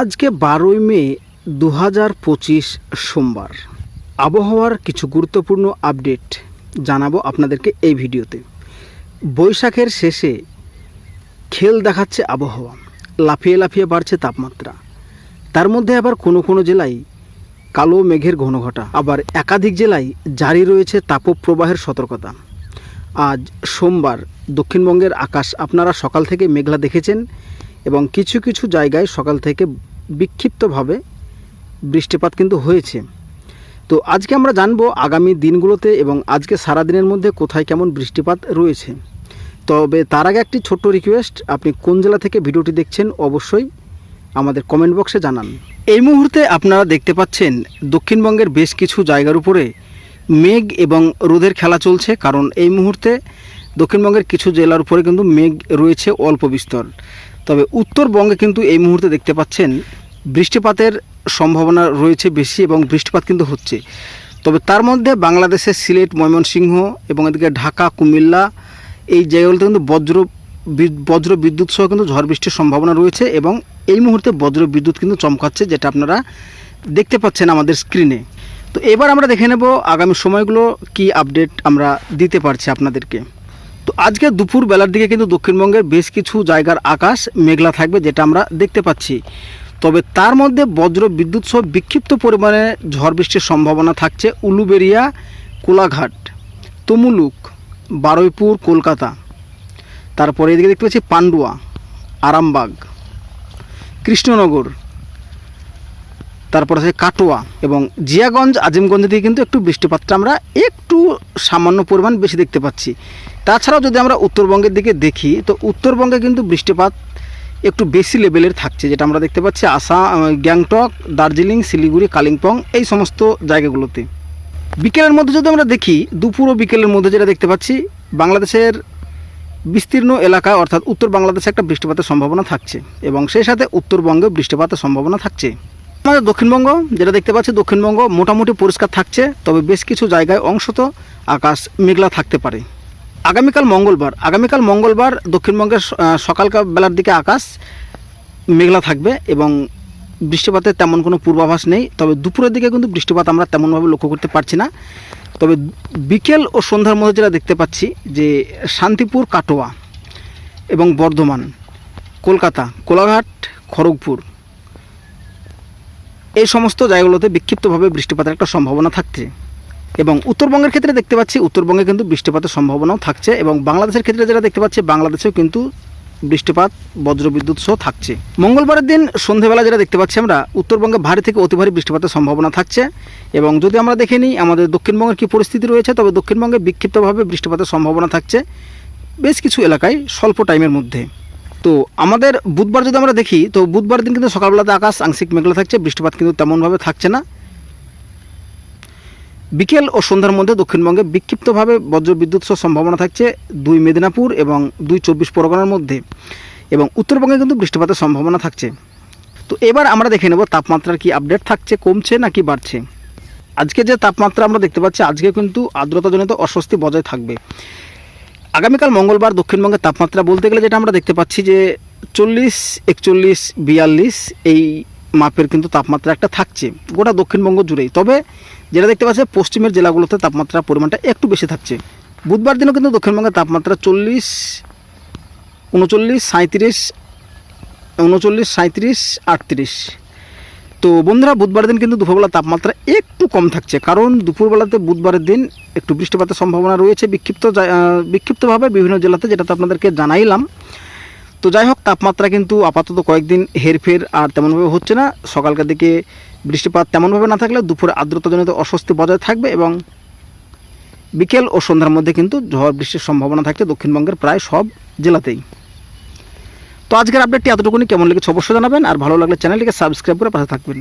আজকে বারোই মে দু হাজার পঁচিশ সোমবার। আবহাওয়ার কিছু গুরুত্বপূর্ণ আপডেট জানাব আপনাদেরকে এই ভিডিওতে। বৈশাখের শেষে খেল দেখাচ্ছে আবহাওয়া। লাফিয়ে লাফিয়ে বাড়ছে তাপমাত্রা। তার মধ্যে আবার কোনো কোনো জেলায় কালো মেঘের ঘনঘটা। আবার একাধিক জেলায় জারি রয়েছে তাপপ্রবাহের সতর্কতা। আজ সোমবার দক্ষিণবঙ্গের আকাশ আপনারা সকাল থেকে মেঘলা দেখেছেন। এবং কিছু কিছু জায়গায় সকাল থেকে বিক্ষিপ্তভাবে বৃষ্টিপাত কিন্তু হয়েছে। তো আজকে আমরা জানব আগামী দিনগুলোতে এবং আজকে সারা দিনের মধ্যে কোথায় কেমন বৃষ্টিপাত রয়েছে। তবে তার আগে একটি ছোট্ট রিকোয়েস্ট আপনি কোন জেলা থেকে ভিডিওটি দেখছেন অবশ্যই আমাদের কমেন্ট বক্সে জানান। এই মুহূর্তে আপনারা দেখতে পাচ্ছেন দক্ষিণবঙ্গের বেশ কিছু জায়গার উপরে মেঘ এবং রোদের খেলা চলছে, কারণ এই মুহূর্তে দক্ষিণবঙ্গের কিছু জেলার উপরে কিন্তু মেঘ রয়েছে অল্প বিস্তর। তবে উত্তরবঙ্গে কিন্তু এই মুহূর্তে দেখতে পাচ্ছেন বৃষ্টিপাতের সম্ভাবনা রয়েছে বেশি এবং বৃষ্টিপাত কিন্তু হচ্ছে। তবে তার মধ্যে বাংলাদেশের সিলেট, ময়মনসিংহ এবং এদিকে ঢাকা, কুমিল্লা, এই জায়গাগুলোতে কিন্তু বজ্র বজ্র বিদ্যুৎ সহ কিন্তু ঝড় বৃষ্টির সম্ভাবনা রয়েছে এবং এই মুহূর্তে বজ্র বিদ্যুৎ কিন্তু চমকাচ্ছে যেটা আপনারা দেখতে পাচ্ছেন আমাদের স্ক্রিনে তো এবার আমরা দেখে নেব আগামী সময়গুলো কি আপডেট আমরা দিতে পারছি আপনাদেরকে। তো আজকে দুপুর বেলার দিকে কিন্তু দক্ষিণবঙ্গের বেশ কিছু জায়গার আকাশ মেঘলা থাকবে যেটা আমরা দেখতে পাচ্ছি। তবে তার মধ্যে বজ্র বিদ্যুৎ সহ বিক্ষিপ্ত পরিমাণে ঝড় বৃষ্টির সম্ভাবনা থাকছে উলুবেরিয়া কোলাঘাট, তমুলুক, বারুইপুর, কলকাতা। তারপরে এদিকে দেখতে পাচ্ছি পান্ডুয়া, আরামবাগ, কৃষ্ণনগর তারপর আছে কাটোয়া এবং জিয়াগঞ্জ, আজিমগঞ্জ দিয়ে কিন্তু একটু বৃষ্টিপাতটা আমরা একটু সামান্য পরিমাণ বেশি দেখতে পাচ্ছি। তাছাড়াও যদি আমরা উত্তরবঙ্গের দিকে দেখি, তো উত্তরবঙ্গে কিন্তু বৃষ্টিপাত একটু বেশি লেভেলের থাকছে, যেটা আমরা দেখতে পাচ্ছি আসাম গ্যাংটক, দার্জিলিং, শিলিগুড়ি, কালিম্পং, এই সমস্ত জায়গাগুলোতে। বিকেলের মধ্যে যদি আমরা দেখি, দুপুর ও বিকেলের মধ্যে যেটা দেখতে পাচ্ছি, বাংলাদেশের বিস্তীর্ণ এলাকা অর্থাৎ উত্তর বাংলাদেশে একটা বৃষ্টিপাতের সম্ভাবনা থাকছে এবং সেই সাথে উত্তরবঙ্গে বৃষ্টিপাতের সম্ভাবনা থাকছে। আমাদের দক্ষিণবঙ্গ, যেটা দেখতে পাচ্ছি দক্ষিণবঙ্গ মোটামুটি পরিষ্কার থাকছে, তবে বেশ কিছু জায়গায় অংশত আকাশ মেঘলা থাকতে পারে। আগামীকাল মঙ্গলবার আগামীকাল মঙ্গলবার দক্ষিণবঙ্গের সকালকার বেলার দিকে আকাশ মেঘলা থাকবে এবং বৃষ্টিপাতের তেমন কোনো পূর্বাভাস নেই, তবে দুপুরের দিকে কিন্তু বৃষ্টিপাত আমরা তেমনভাবে লক্ষ্য করতে পারছি না। তবে বিকেল ও সন্ধ্যার মধ্যে যেটা দেখতে পাচ্ছি যে শান্তিপুর, কাটোয়া এবং বর্ধমান, কলকাতা, কোলাঘাট, খড়গপুর এই সমস্ত জায়গাগুলোতে বিক্ষিপ্তভাবে বৃষ্টিপাতের একটা সম্ভাবনা থাকছে। এবং উত্তরবঙ্গের ক্ষেত্রে দেখতে পাচ্ছি, উত্তরবঙ্গে কিন্তু বৃষ্টিপাতের সম্ভাবনাও থাকছে এবং বাংলাদেশের ক্ষেত্রে যেটা দেখতে পাচ্ছি, বাংলাদেশেও কিন্তু বৃষ্টিপাত, বজ্রবিদ্যুৎ সহ থাকছে। মঙ্গলবারের দিন সন্ধেবেলা যেটা দেখতে পাচ্ছি আমরা, উত্তরবঙ্গে ভারী থেকে অতি ভারী বৃষ্টিপাতের সম্ভাবনা থাকছে। এবং যদি আমরা দেখে নিই, আমাদের দক্ষিণবঙ্গের কী পরিস্থিতি রয়েছে, তবে দক্ষিণবঙ্গে বিক্ষিপ্তভাবে বৃষ্টিপাতের সম্ভাবনা থাকছে। বেশ কিছু এলাকায় স্বল্প টাইমের মধ্যে। তো আমাদের বুধবার যদি আমরা দেখি, তো বুধবার দিন কিন্তু সকালবেলাতে আকাশ আংশিক মেঘলা থাকছে, বৃষ্টিপাত কিন্তু তেমনভাবে থাকছে না। বিকেল ও সন্ধ্যার মধ্যে দক্ষিণবঙ্গে বিক্ষিপ্তভাবে বজ্রবিদ্যুৎ সহ সম্ভাবনা থাকছে দুই মেদিনীপুর এবং দুই চব্বিশ পরগনার মধ্যে এবং উত্তরবঙ্গে কিন্তু বৃষ্টিপাতের সম্ভাবনা থাকছে। তো এবার আমরা দেখে নেব তাপমাত্রার কি আপডেট থাকছে, কমছে নাকি বাড়ছে। আজকে যে তাপমাত্রা আমরা দেখতে পাচ্ছি, আজকে কিন্তু আর্দ্রতাজনিত অস্বস্তি বজায় থাকবে। আগামীকাল মঙ্গলবার দক্ষিণবঙ্গের তাপমাত্রা বলতে গেলে যেটা আমরা দেখতে পাচ্ছি যে চল্লিশ, একচল্লিশ, বিয়াল্লিশ এই মাপের কিন্তু তাপমাত্রা একটা থাকছে, গোটা দক্ষিণবঙ্গ জুড়েই। তবে যেটা দেখতে পাচ্ছি পশ্চিমের জেলাগুলোতে তাপমাত্রার পরিমাণটা একটু বেশি থাকছে। বুধবার দিনও কিন্তু দক্ষিণবঙ্গের তাপমাত্রা চল্লিশ, উনচল্লিশ সাঁত্রিশ উনচল্লিশ সাঁত্রিশ আটত্রিশ। তো বন্ধুরা বুধবার দিন কিন্তু দুপুরবেলা তাপমাত্রা একটু কম থাকছে। কারণ দুপুরবেলাতে বুধবারের দিন একটু বৃষ্টিপাতের সম্ভাবনা রয়েছে বিক্ষিপ্ত বিক্ষিপ্তভাবে বিভিন্ন জেলাতে যেটা তো আপনাদেরকে জানাইলাম। তো যাই হোক, তাপমাত্রা কিন্তু আপাতত কয়েকদিন হেরফের আর তেমনভাবে হচ্ছে না। সকালকার দিকে বৃষ্টিপাত তেমনভাবে না থাকলে দুপুরে আর্দ্রতাজনিত অস্বস্তি বজায় থাকবে এবং বিকেল ও সন্ধ্যার মধ্যে কিন্তু ঝড় বৃষ্টির সম্ভাবনা থাকছে দক্ষিণবঙ্গের প্রায় সব জেলাতেই। তো আজকের আপডেটটি এতটুকুনি। কেমন লেগেছে অবশ্যই জানাবেন। আর ভালো লাগলে চ্যানেলটিকে সাবস্ক্রাইব করে পাশে থাকবেন।